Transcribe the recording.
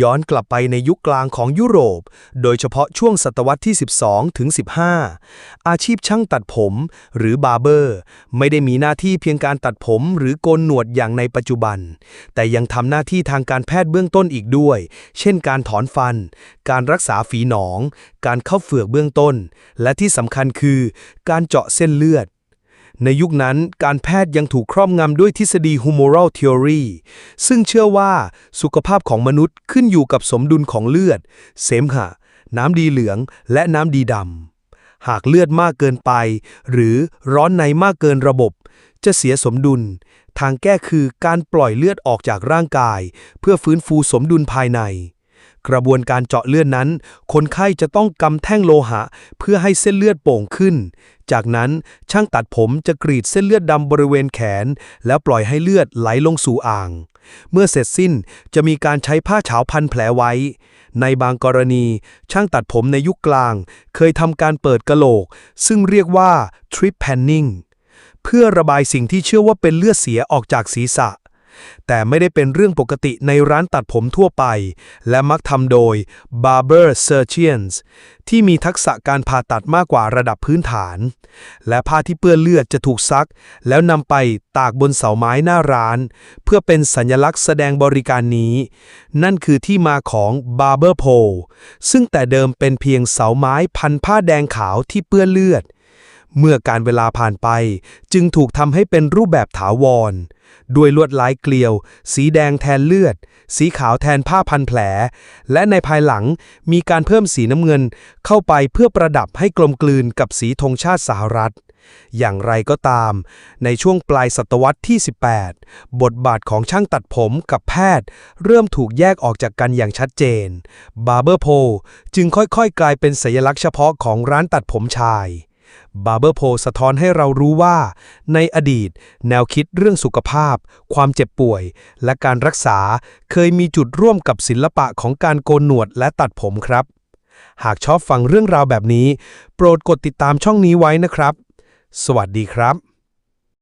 ย้อนกลับไปในยุคกลางของยุโรป โดยเฉพาะช่วงศตวรรษที่ 12 ถึง 15 อาชีพช่างตัดผมหรือบาร์เบอร์ ไม่ได้มีหน้าที่เพียงการตัดผมหรือโกนหนวดอย่างในปัจจุบัน แต่ยังทำหน้าที่ทางการแพทย์เบื้องต้นอีกด้วย เช่นการถอนฟัน การรักษาฝีหนอง การเข้าเฝือกเบื้องต้น และที่สำคัญคือ การเจาะเส้นเลือด ในยุคนั้นการแพทย์ยังถูกครอบงำด้วยทฤษฎี humoral theory ซึ่งเชื่อว่าสุขภาพของมนุษย์ขึ้นอยู่กับสมดุลของเลือด เสมหะ น้ำดีเหลือง และน้ำดีดำ หากเลือดมากเกินไป หรือร้อนในมากเกินระบบ จะเสียสมดุล ทางแก้คือการปล่อยเลือดออกจากร่างกาย เพื่อฟื้นฟูสมดุลภายใน กระบวนการเจาะเลือดนั้น คนไข้จะต้องกำแท่งโลหะ เพื่อให้เส้นเลือดโป่งขึ้น จากนั้นช่างตัดผมจะกรีดเส้นเลือดดำบริเวณแขน แล้วปล่อยให้เลือดไหลลงสู่อ่าง เมื่อเสร็จสิ้นจะมีการใช้ผ้าเฉาพันแผลไว้ ในบางกรณี ช่างตัดผมในยุคกลาง เคยทำการเปิดกะโหลก ซึ่งเรียกว่า trip panning เพื่อระบายสิ่งที่เชื่อว่าเป็นเลือดเสียออกจากศีรษะ แต่ไม่ได้เป็นเรื่องปกติในร้านตัดผมทั่วไป และมักทำโดย barber surgeons ที่มีทักษะการผ่าตัดมากกว่าระดับพื้นฐาน และผ้าที่เปื้อนเลือดจะถูกซัก แล้วนำไปตากบนเสาไม้หน้าร้าน เพื่อเป็นสัญลักษณ์แสดงบริการนี้ นั่นคือที่มาของ barber pole ซึ่งแต่เดิมเป็นเพียงเสาไม้พันผ้าแดงขาวที่เปื้อนเลือด เมื่อการเวลาผ่านไป จึงถูกทำให้เป็นรูปแบบถาวร ด้วยลวดลายเกลียว สีแดงแทนเลือด สีขาวแทนผ้าพันแผล และในภายหลังมีการเพิ่มสีน้ำเงินเข้าไปเพื่อประดับให้กลมกลืนกับสีธงชาติสหรัฐ อย่างไรก็ตาม ในช่วงปลายศตวรรษที่ 18 บทบาทของช่างตัดผมกับแพทย์ เริ่มถูกแยกออกจากกันอย่างชัดเจน Barber Pole จึงค่อยๆ กลายเป็นสัญลักษณ์เฉพาะของร้านตัดผมชาย บาร์เบอร์โพสะท้อนให้เรารู้ว่า ในอดีต แนวคิดเรื่องสุขภาพ ความเจ็บป่วย และการรักษาเคยมีจุดร่วมกับศิลปะของการโกนหนวดและตัดผมครับ หากชอบฟังเรื่องราวแบบนี้ โปรดกดติดตามช่องนี้ไว้นะครับ สวัสดีครับ